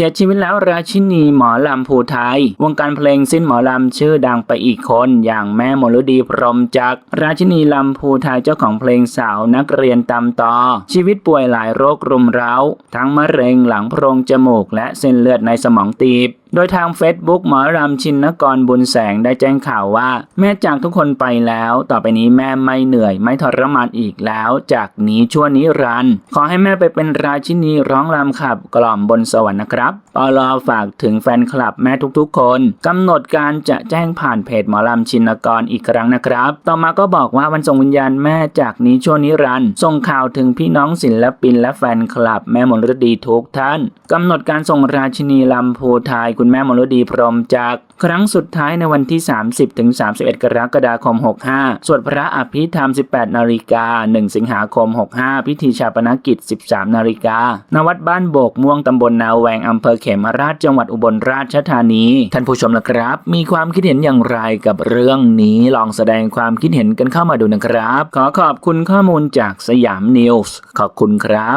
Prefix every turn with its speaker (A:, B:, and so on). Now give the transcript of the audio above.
A: สียชีวิตแล้วราชินีหมอลำภูไทย วงการเพลงสิ้นหมอลำชื่อดังไปอีกคนอย่างแม่มลดีพรมจักรราชินีลำภูไทยเจ้าของเพลงสาวนักเรียนตำต่อ ชีวิตป่วยหลายโรครุมเร้า ทั้งมะเร็งหลังโพรงจมูกและเส้นเลือดในสมองตีบโดยทาง Facebook หมอรำชินกรบุญแสงได้แจ้งข่าวว่า แม่จากทุกคนไปแล้ว ต่อไปนี้แม่ไม่เหนื่อยไม่ทรมานอีกแล้ว จากนี้ชั่วนิรันดร์ขอให้แม่ไปเป็นราชินีร้องรำขับกล่อมบนสวรรค์นะครับปลอฝากถึงแฟนคลับแม่ทุกๆ คนกำหนดการจะแจ้งผ่านเพจหมอลำชินกรอีกครั้งนะครับ ต่อมาก็บอกว่าวันส่งวิญญาณแม่จากนี้ชั่วนิรันดร์ส่งข่าวถึงพี่น้องศิลปินและแฟนคลับแม่มลดีทุกท่านกำหนดการส่งราชินีลำพูไทยคุณแม่มลดีพรมจากครั้งสุดท้ายในวันที่ 30ถึง31 กรกฎาคม 65 สวดพระอภิธรรม 18 นาฬิกา 1 สิงหาคม 65 พิธีชาปนกิจ 13 นาฬิกา ณ วัดบ้านโบกม่วงตำบลนาแวงอำเภอเขมราชจังหวัดอุบลราชธานี ท่านผู้ชมนะครับ มีความคิดเห็นอย่างไรกับเรื่องนี้ ลองแสดงความคิดเห็นกันเข้ามาดูนะครับ ขอขอบคุณข้อมูลจากสยามนิวส์ ขอบคุณครับ